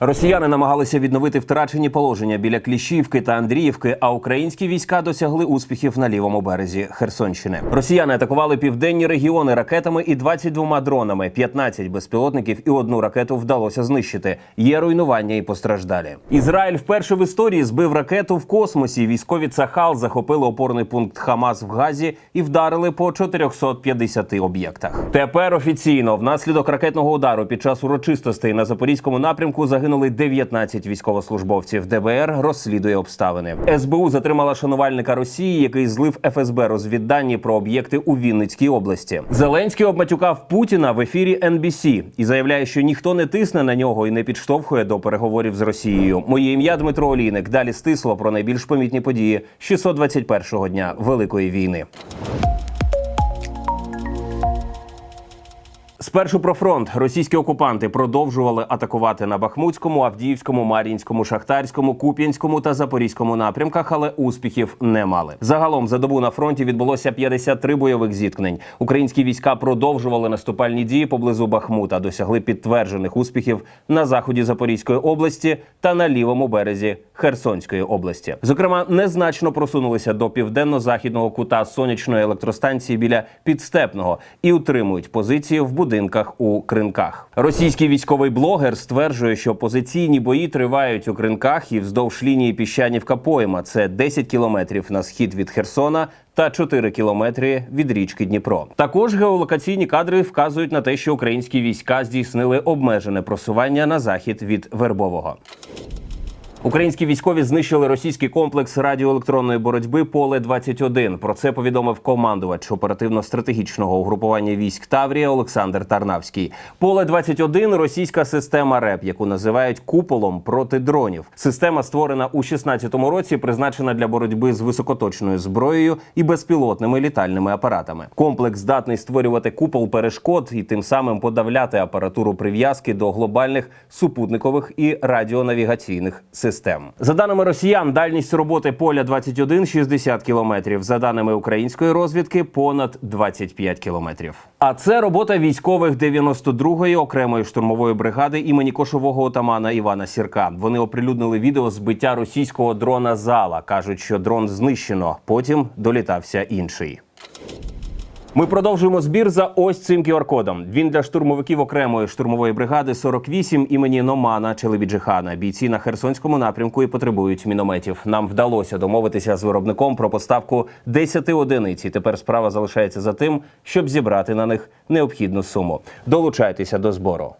Росіяни намагалися відновити втрачені положення біля Кліщівки та Андріївки, а українські війська досягли успіхів на лівому березі Херсонщини. Росіяни атакували південні регіони ракетами і 22 дронами. 15 безпілотників і одну ракету вдалося знищити. Є руйнування і постраждалі. Ізраїль вперше в історії збив ракету в космосі. Військові Цахал захопили опорний пункт Хамас в Газі і вдарили по 450 об'єктах. Тепер офіційно внаслідок ракетного удару під час урочистостей на запорізькому напрямку загинули 19 військовослужбовців. ДБР розслідує обставини. СБУ затримала шанувальника Росії, який злив ФСБ розвіддані про об'єкти у Вінницькій області. Зеленський обматюкав Путіна в ефірі NBC і заявляє, що ніхто не тисне на нього і не підштовхує до переговорів з Росією. Моє ім'я Дмитро Олійник. Далі стисло про найбільш помітні події 621-го дня Великої війни. Спершу про фронт російські окупанти продовжували атакувати на Бахмутському, Авдіївському, Мар'їнському, Шахтарському, Куп'янському та Запорізькому напрямках, але успіхів не мали. Загалом за добу на фронті відбулося 53 бойових зіткнень. Українські війська продовжували наступальні дії поблизу Бахмута, досягли підтверджених успіхів на заході Запорізької області та на лівому березі Херсонської області. Зокрема, незначно просунулися до південно-західного кута сонячної електростанції біля підстепного і утримують позиції в будинках у кринках. Російський військовий блогер стверджує, що позиційні бої тривають у кринках і вздовж лінії піщанівка пойма. Це 10 кілометрів на схід від Херсона. Та 4 кілометри від річки Дніпро. Також геолокаційні кадри вказують на те, що українські війська здійснили обмежене просування на захід від Вербового. Українські військові знищили російський комплекс радіоелектронної боротьби Поле 21 Про це повідомив командувач оперативно-стратегічного угрупування військ Таврія Олександр Тарнавський. Поле 21 російська система РЕП, яку називають куполом проти дронів. Система створена у 16-му році, призначена для боротьби з високоточною зброєю і безпілотними літальними апаратами. Комплекс здатний створювати купол перешкод і тим самим подавляти апаратуру прив'язки до глобальних супутникових і радіонавігаційних систем. За даними росіян, дальність роботи поля 21 – 60 кілометрів. За даними української розвідки, понад 25 кілометрів. А це робота військових 92-ї окремої штурмової бригади імені кошового отамана Івана Сірка. Вони оприлюднили відео збиття російського дрона зала. кажуть, що дрон знищено. Потім долітався інший. Ми продовжуємо збір за ось цим QR-кодом. Він для штурмовиків окремої штурмової бригади 48 імені Номана Челебіджихана. Бійці на Херсонському напрямку і потребують мінометів. Нам вдалося домовитися з виробником про поставку 10 одиниць. І тепер справа залишається за тим, щоб зібрати на них необхідну суму. Долучайтеся до збору.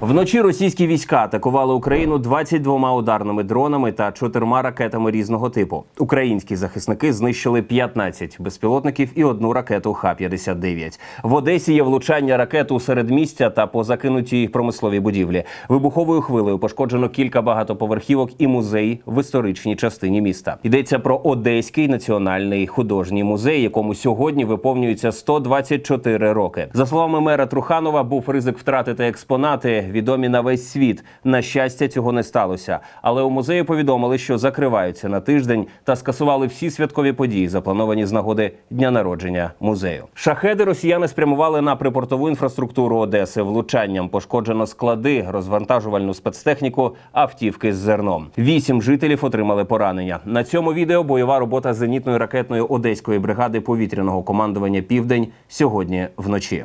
Вночі російські війська атакували Україну 22 ударними дронами та чотирма ракетами різного типу. Українські захисники знищили 15 безпілотників і одну ракету Х-59. В Одесі є влучання ракет у середмістя та по закинутій промисловій будівлі. Вибуховою хвилею пошкоджено кілька багатоповерхівок і музей в історичній частині міста. Йдеться про Одеський національний художній музей, якому сьогодні виповнюється 124 роки. За словами мера Труханова, був ризик втратити експонати відомі на весь світ. На щастя, цього не сталося. Але у музеї повідомили, що закриваються на тиждень та скасували всі святкові події, заплановані з нагоди дня народження музею. Шахеди росіяни спрямували на припортову інфраструктуру Одеси. Влучанням пошкоджено склади, розвантажувальну спецтехніку, автівки з зерном. Вісім жителів отримали поранення. На цьому відео бойова робота зенітної ракетної одеської бригади повітряного командування Південь сьогодні вночі.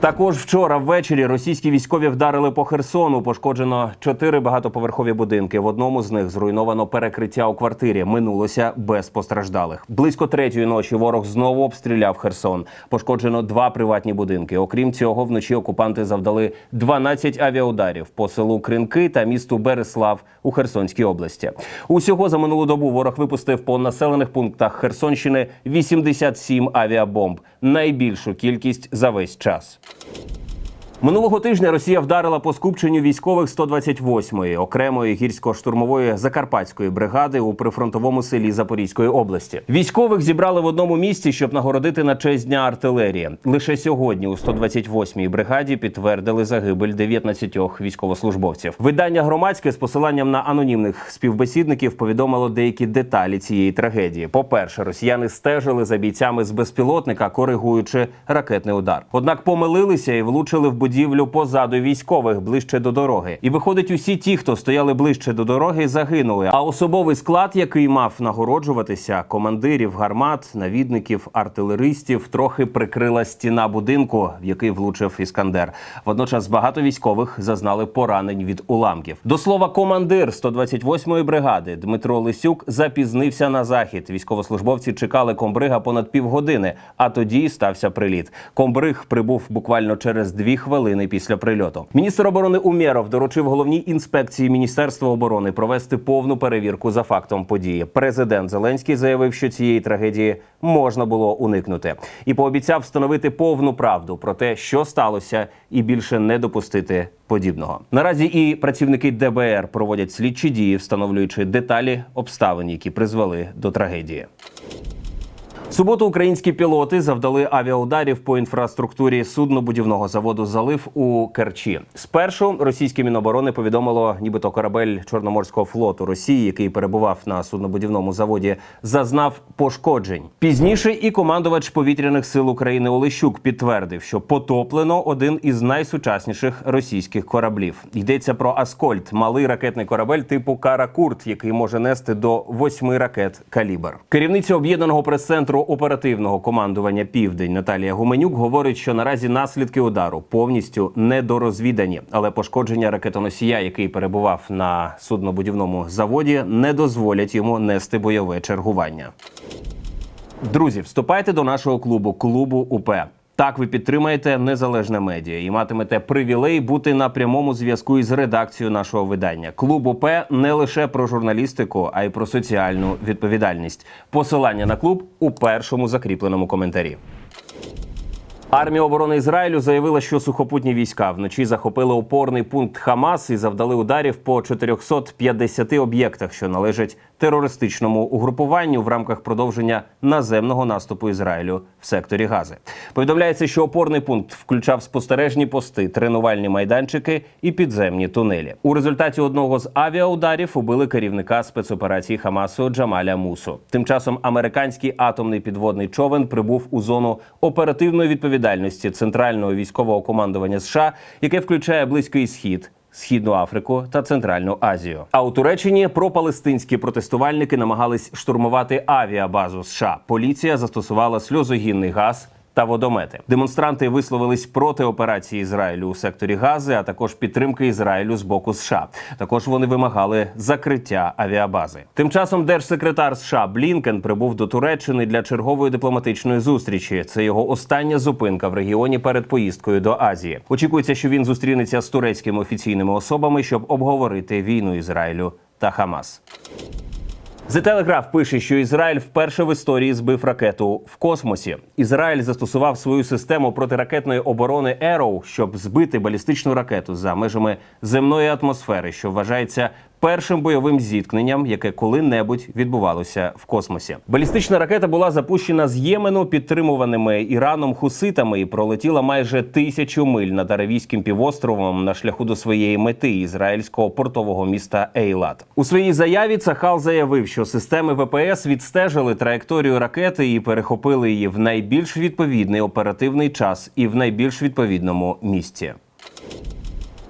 Також вчора ввечері російські військові вдарили по Херсону. Пошкоджено чотири багатоповерхові будинки. В одному з них зруйновано перекриття у квартирі. Минулося без постраждалих. Близько третьої ночі ворог знову обстріляв Херсон. Пошкоджено два приватні будинки. Окрім цього, вночі окупанти завдали 12 авіаударів по селу Кринки та місту Береслав у Херсонській області. Усього за минулу добу ворог випустив по населених пунктах Херсонщини 87 авіабомб найбільшу кількість за весь час. Thank you. Минулого тижня Росія вдарила по скупченню військових 128-ї окремої гірсько-штурмової закарпатської бригади у прифронтовому селі Запорізької області. Військових зібрали в одному місці, щоб нагородити на честь дня артилерії. Лише сьогодні у 128-й бригаді підтвердили загибель 19 військовослужбовців. Видання громадське з посиланням на анонімних співбесідників повідомило деякі деталі цієї трагедії. По перше, росіяни стежили за бійцями з безпілотника, коригуючи ракетний удар. Однак помилилися і влучили в будівлю позаду військових ближче до дороги. І виходить, усі ті, хто стояли ближче до дороги, загинули. А особовий склад, який мав нагороджуватися, командирів гармат, навідників, артилеристів, трохи прикрила стіна будинку, в який влучив іскандер. Водночас багато військових зазнали поранень від уламків. До слова, командир 128-ї бригади Дмитро Лисюк запізнився на захід. Військовослужбовці чекали комбрига понад півгодини, а тоді стався приліт. Комбриг прибув буквально через дві хвилини після прильоту. Міністр оборони Умєров доручив головній інспекції Міністерства оборони провести повну перевірку за фактом події. Президент Зеленський заявив, що цієї трагедії можна було уникнути, і пообіцяв встановити повну правду про те, що сталося, і більше не допустити подібного. Наразі і працівники ДБР проводять слідчі дії, встановлюючи деталі обставин, які призвели до трагедії. В суботу українські пілоти завдали авіаударів по інфраструктурі суднобудівного заводу Залив у Керчі. Спершу російське міноборони повідомило, нібито корабель Чорноморського флоту Росії, який перебував на суднобудівному заводі, зазнав пошкоджень. Пізніше і командувач повітряних сил України Олещук підтвердив, що потоплено один із найсучасніших російських кораблів. Йдеться про Аскольд, малий ракетний корабель типу Каракурт, який може нести до восьми ракет калібр. Керівниця об'єднаного прес-центру оперативного командування Південь Наталія Гуменюк говорить, що наразі наслідки удару повністю недорозвідані, але пошкодження ракетоносія, який перебував на суднобудівному заводі, не дозволять йому нести бойове чергування. Друзі, вступайте до нашого клубу клубу УП. Так ви підтримаєте незалежне медіа і матимете привілей бути на прямому зв'язку із редакцією нашого видання. Клуб УП не лише про журналістику, а й про соціальну відповідальність. Посилання на клуб у першому закріпленому коментарі. Армія оборони Ізраїлю заявила, що сухопутні війська вночі захопили опорний пункт Хамас і завдали ударів по 450 об'єктах, що належать терористичному угрупуванню в рамках продовження наземного наступу Ізраїлю в секторі Гази. Повідомляється, що опорний пункт включав спостережні пости, тренувальні майданчики і підземні тунелі. У результаті одного з авіаударів убили керівника спецоперації Хамасу Джамаля Мусу. Тим часом американський атомний підводний човен прибув у зону оперативної відповідальності центрального військового командування США, яке включає близький схід. Східну Африку та Центральну Азію. А у Туреччині пропалестинські протестувальники намагались штурмувати авіабазу США. Поліція застосувала сльозогінний газ. Та водомети демонстранти висловились проти операції Ізраїлю у секторі Гази, а також підтримки Ізраїлю з боку США. Також вони вимагали закриття авіабази. Тим часом держсекретар США Блінкен прибув до Туреччини для чергової дипломатичної зустрічі. Це його остання зупинка в регіоні перед поїздкою до Азії. Очікується, що він зустрінеться з турецькими офіційними особами, щоб обговорити війну Ізраїлю та Хамас. The Telegraph пише, що Ізраїль вперше в історії збив ракету в космосі. Ізраїль застосував свою систему протиракетної оборони Arrow, щоб збити балістичну ракету за межами земної атмосфери, що вважається першим бойовим зіткненням, яке коли-небудь відбувалося в космосі. Балістична ракета була запущена з Ємену, підтримуваними Іраном хуситами, і пролетіла майже тисячу миль над Аравійським півостровом на шляху до своєї мети ізраїльського портового міста Ейлат. У своїй заяві Цахал заявив, що системи ВПС відстежили траєкторію ракети і перехопили її в найбільш відповідний оперативний час і в найбільш відповідному місці.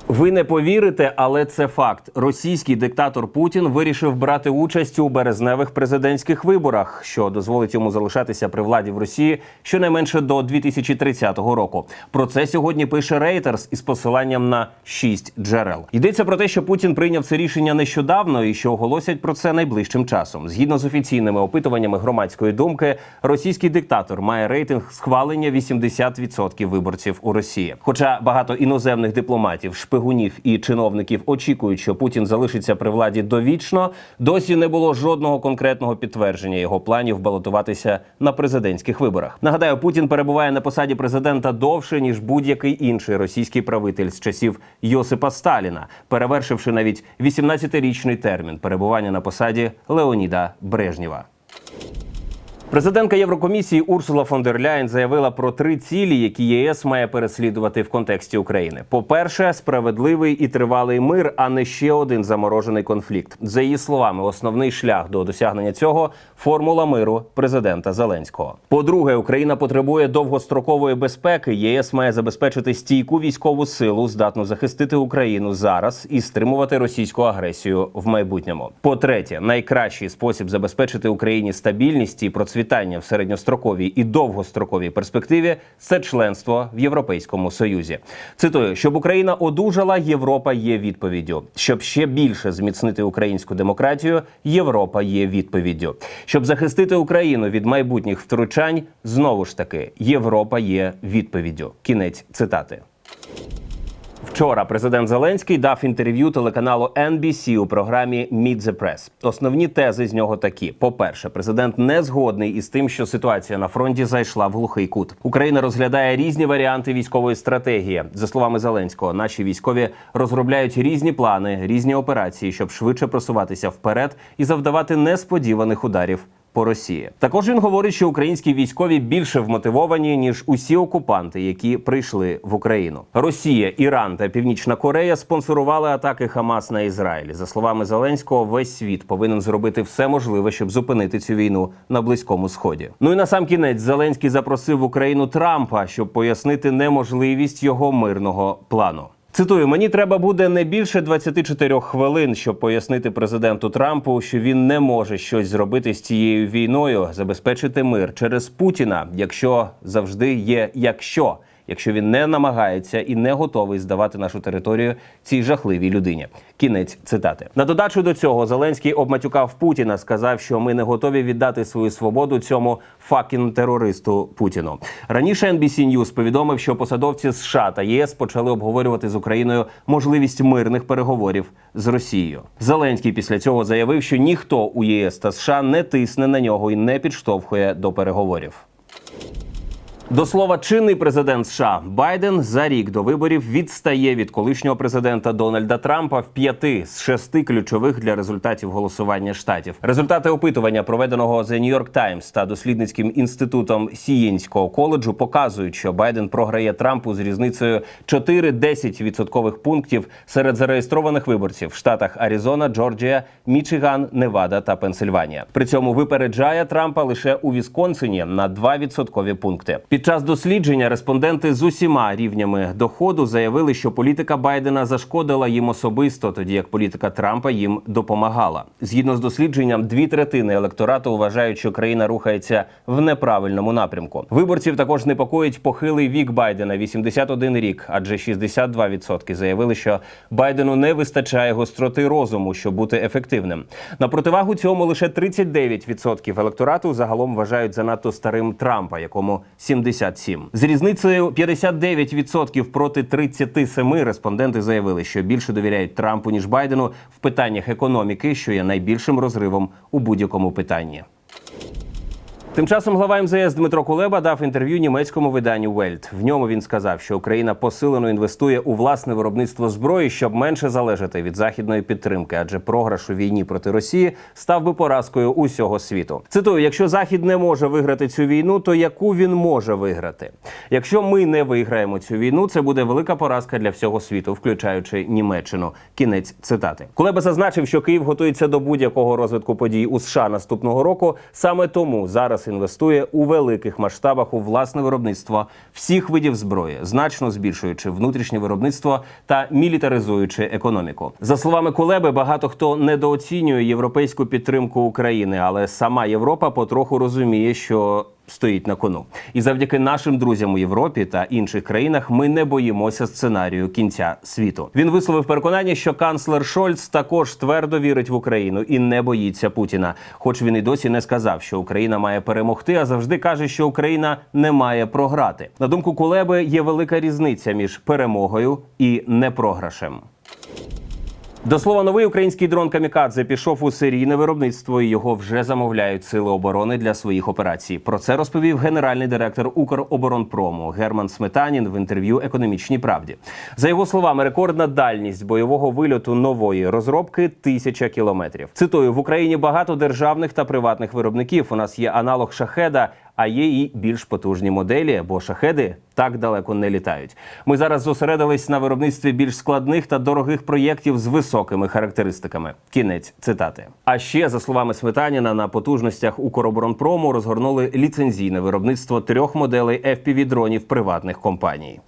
Ви не повірите, але це факт. Російський диктатор Путін вирішив брати участь у березневих президентських виборах, що дозволить йому залишатися при владі в Росії щонайменше до 2030 року. Про це сьогодні пише Reuters із посиланням на шість джерел. Йдеться про те, що Путін прийняв це рішення нещодавно і що оголосять про це найближчим часом. Згідно з офіційними опитуваннями громадської думки, російський диктатор має рейтинг схвалення 80% виборців у Росії. Хоча багато іноземних дипломатів, шпигунів і чиновників очікують, що Путін залишиться при владі довічно. Досі не було жодного конкретного підтвердження його планів балотуватися на президентських виборах. Нагадаю, Путін перебуває на посаді президента довше ніж будь-який інший російський правитель з часів Йосипа Сталіна, перевершивши навіть 18-річний термін перебування на посаді Леоніда Брежнєва. Президентка Єврокомісії Урсула фон дер Ляєн заявила про три цілі, які ЄС має переслідувати в контексті України. По-перше, справедливий і тривалий мир, а не ще один заморожений конфлікт. За її словами, основний шлях до досягнення цього формула миру президента Зеленського. По-друге, Україна потребує довгострокової безпеки. ЄС має забезпечити стійку військову силу, здатну захистити Україну зараз і стримувати російську агресію в майбутньому. По-третє, найкращий спосіб забезпечити Україні стабільність і процвітання в середньостроковій і довгостроковій перспективі це членство в Європейському Союзі. Цитую, щоб Україна одужала, Європа є відповіддю. Щоб ще більше зміцнити українську демократію, Європа є відповіддю. Щоб захистити Україну від майбутніх втручань, знову ж таки, Європа є відповіддю. Кінець цитати. Вчора президент Зеленський дав інтерв'ю телеканалу NBC у програмі Meet the Press. Основні тези з нього такі: по-перше, президент не згодний із тим, що ситуація на фронті зайшла в глухий кут. Україна розглядає різні варіанти військової стратегії. За словами Зеленського, наші військові розробляють різні плани, різні операції, щоб швидше просуватися вперед і завдавати несподіваних ударів по Росії. Також він говорить, що українські військові більше вмотивовані ніж усі окупанти, які прийшли в Україну. Росія, Іран та Північна Корея спонсорували атаки Хамас на Ізраїль. За словами Зеленського, весь світ повинен зробити все можливе, щоб зупинити цю війну на близькому сході. Ну і на сам кінець Зеленський запросив в Україну Трампа, щоб пояснити неможливість його мирного плану. Цитую, мені треба буде не більше 24 хвилин, щоб пояснити президенту Трампу, що він не може щось зробити з цією війною, забезпечити мир через Путіна, якщо завжди є якщо. Якщо він не намагається і не готовий здавати нашу територію цій жахливій людині, кінець цитати на додачу до цього Зеленський обматюкав Путіна, сказав, що ми не готові віддати свою свободу цьому факін терористу Путіну. Раніше NBC News повідомив, що посадовці США та ЄС почали обговорювати з Україною можливість мирних переговорів з Росією. Зеленський після цього заявив, що ніхто у ЄС та США не тисне на нього і не підштовхує до переговорів. До слова, чинний президент США Байден за рік до виборів відстає від колишнього президента Дональда Трампа в п'яти з шести ключових для результатів голосування штатів. Результати опитування, проведеного The New York Times та дослідницьким інститутом Сієнського коледжу, показують, що Байден програє Трампу з різницею 4-10 відсоткових пунктів серед зареєстрованих виборців в штатах Аризона, Джорджія, Мічиган, Невада та Пенсильванія. При цьому випереджає Трампа лише у Вісконсині на 2 відсоткові пункти. Під час дослідження респонденти з усіма рівнями доходу заявили, що політика Байдена зашкодила їм особисто, тоді як політика Трампа їм допомагала. Згідно з дослідженням, дві третини електорату вважають, що країна рухається в неправильному напрямку. Виборців також непокоїть похилий вік Байдена 81 рік, адже 62% заявили, що Байдену не вистачає гостроти розуму, щоб бути ефективним. На противагу цьому лише 39% електорату загалом вважають занадто старим Трампа, якому 70 57. З різницею 59% проти 37 респонденти заявили, що більше довіряють Трампу ніж Байдену в питаннях економіки, що є найбільшим розривом у будь-якому питанні. Тим часом глава МЗС Дмитро Кулеба дав інтерв'ю німецькому виданню Welt. В ньому він сказав, що Україна посилено інвестує у власне виробництво зброї, щоб менше залежати від західної підтримки, адже програш у війні проти Росії став би поразкою усього світу. Цитую: якщо Захід не може виграти цю війну, то яку він може виграти? Якщо ми не виграємо цю війну, це буде велика поразка для всього світу, включаючи Німеччину. Кінець цитати. Кулеба зазначив, що Київ готується до будь-якого розвитку подій у США наступного року. Саме тому зараз інвестує у великих масштабах у власне виробництво всіх видів зброї, значно збільшуючи внутрішнє виробництво та мілітаризуючи економіку. За словами Кулеби, багато хто недооцінює європейську підтримку України, але сама Європа потроху розуміє, що стоїть на кону. І завдяки нашим друзям у Європі та інших країнах ми не боїмося сценарію кінця світу. Він висловив переконання, що канцлер Шольц також твердо вірить в Україну і не боїться Путіна. Хоч він і досі не сказав, що Україна має перемогти, а завжди каже, що Україна не має програти. На думку Кулеби, є велика різниця між перемогою і непрограшем. До слова, новий український дрон Камікадзе пішов у серійне виробництво і його вже замовляють сили оборони для своїх операцій. Про це розповів генеральний директор Укроборонпрому Герман Сметанін в інтерв'ю Економічній правді. За його словами, рекордна дальність бойового вильоту нової розробки тисяча кілометрів. Цитую в Україні багато державних та приватних виробників. У нас є аналог шахеда. А є і більш потужні моделі, бо шахеди так далеко не літають. Ми зараз зосередились на виробництві більш складних та дорогих проєктів з високими характеристиками. Кінець цитати. А ще за словами Сметаніна, на потужностях Укроборонпрому розгорнули ліцензійне виробництво трьох моделей fpv дронів приватних компаній.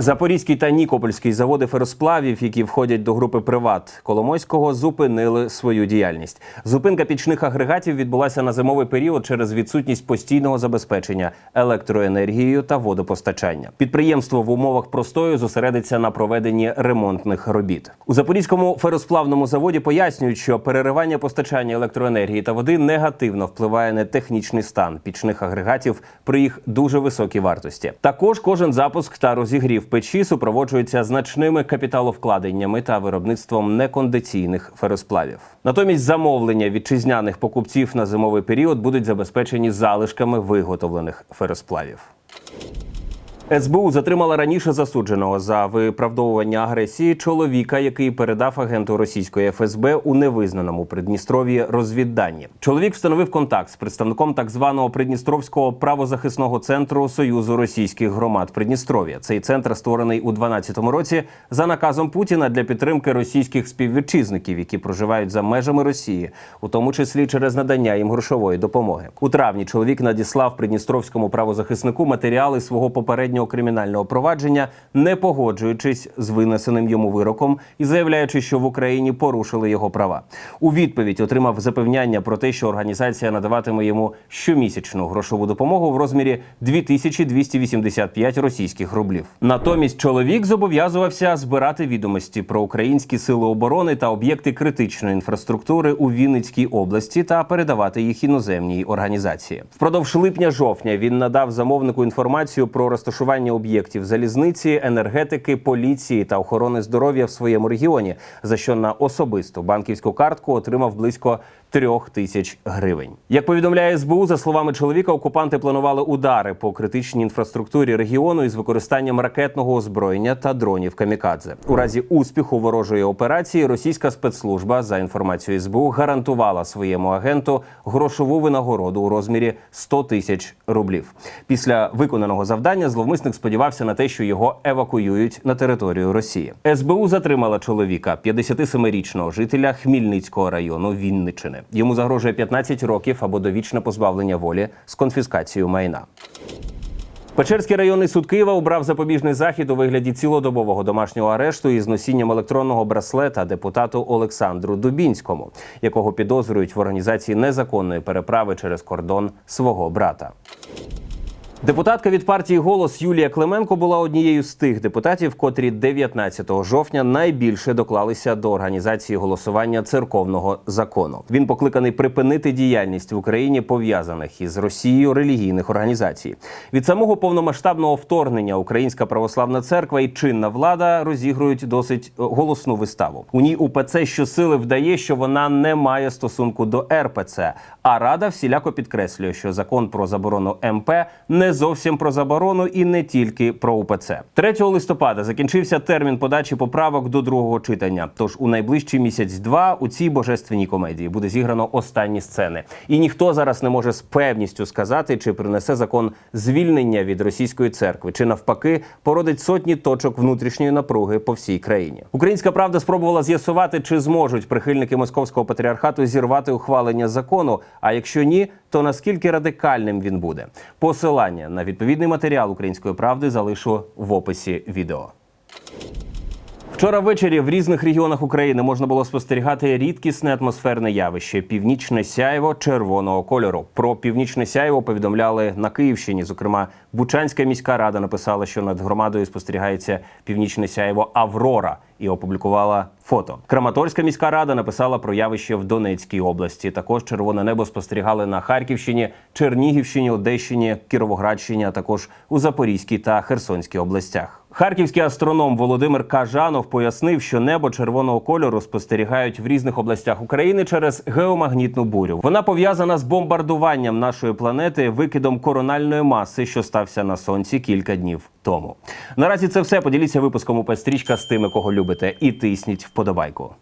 Запорізький та Нікопольський заводи феросплавів, які входять до групи Приват Коломойського, зупинили свою діяльність. Зупинка пічних агрегатів відбулася на зимовий період через відсутність постійного забезпечення електроенергією та водопостачання. Підприємство в умовах простою зосередиться на проведенні ремонтних робіт. У Запорізькому феросплавному заводі пояснюють, що переривання постачання електроенергії та води негативно впливає на технічний стан пічних агрегатів при їх дуже високій вартості. Також кожен запуск та розігрів печі супроводжується значними капіталовкладеннями та виробництвом некондиційних феросплавів. Натомість замовлення вітчизняних покупців на зимовий період будуть забезпечені залишками виготовлених феросплавів. СБУ затримала раніше засудженого за виправдовування агресії чоловіка, який передав агенту російської ФСБ у невизнаному Придністров'ї розвіддані. Чоловік встановив контакт з представником так званого Придністровського правозахисного центру Союзу російських громад Придністров'я. Цей центр створений у 2012 році за наказом Путіна для підтримки російських співвітчизників, які проживають за межами Росії, у тому числі через надання їм грошової допомоги. У травні чоловік надіслав Придністровському правозахиснику матеріали свого попереднього кримінального провадження, не погоджуючись з винесеним йому вироком і заявляючи, що в Україні порушили його права. У відповідь отримав запевняння про те, що організація надаватиме йому щомісячну грошову допомогу в розмірі 2285 російських рублів. Натомість чоловік зобов'язувався збирати відомості про українські сили оборони та об'єкти критичної інфраструктури у Вінницькій області та передавати їх іноземній організації. Впродовж липня-жовтня він надав замовнику інформацію про розташування об'єктів залізниці, енергетики, поліції та охорони здоров'я в своєму регіоні, за що на особисту банківську картку отримав близько трьох тисяч гривень. Як повідомляє СБУ, за словами чоловіка, окупанти планували удари по критичній інфраструктурі регіону із використанням ракетного озброєння та дронів камікадзе. У разі успіху ворожої операції російська спецслужба за інформацією СБУ гарантувала своєму агенту грошову винагороду у розмірі 100 тисяч рублів. Після виконаного завдання зловмисник сподівався на те, що його евакуюють на територію Росії. СБУ затримала чоловіка, 57-річного жителя Хмільницького району Вінничини. Йому загрожує 15 років або довічне позбавлення волі з конфіскацією майна. Печерський районний суд Києва обрав запобіжний захід у вигляді цілодобового домашнього арешту із носінням електронного браслета депутату Олександру Дубінському, якого підозрюють в організації незаконної переправи через кордон свого брата. Депутатка від партії Голос Юлія Клименко була однією з тих депутатів, котрі 19 жовтня найбільше доклалися до організації голосування церковного закону. Він покликаний припинити діяльність в Україні пов'язаних із Росією релігійних організацій. Від самого повномасштабного вторгнення Українська православна церква і чинна влада розігрують досить голосну виставу. У ній УПЦ щосили вдає, що вона не має стосунку до РПЦ. А рада всіляко підкреслює, що закон про заборону МП зовсім про заборону і не тільки про УПЦ. 3 листопада закінчився термін подачі поправок до другого читання. Тож у найближчий місяць-два у цій божественній комедії буде зіграно останні сцени. І ніхто зараз не може з певністю сказати, чи принесе закон звільнення від російської церкви, чи навпаки породить сотні точок внутрішньої напруги по всій країні. Українська правда спробувала з'ясувати, чи зможуть прихильники московського патріархату зірвати ухвалення закону. А якщо ні, то наскільки радикальним він буде? Посилання на відповідний матеріал української правди залишу в описі відео. Вчора ввечері в різних регіонах України можна було спостерігати рідкісне атмосферне явище північне сяйво червоного кольору. Про північне сяйво повідомляли на Київщині. Зокрема, Бучанська міська рада написала, що над громадою спостерігається північне сяйво Аврора і опублікувала фото. Краматорська міська рада написала про явище в Донецькій області. Також червоне небо спостерігали на Харківщині, Чернігівщині, Одещині, Кіровоградщині, а також у Запорізькій та Херсонській областях. Харківський астроном Володимир Кажанов пояснив, що небо червоного кольору спостерігають в різних областях України через геомагнітну бурю. Вона пов'язана з бомбардуванням нашої планети викидом корональної маси, що стався на сонці кілька днів тому. Наразі це все. Поділіться випуском у пестрічка з тими, кого любите, і тисніть вподобайку.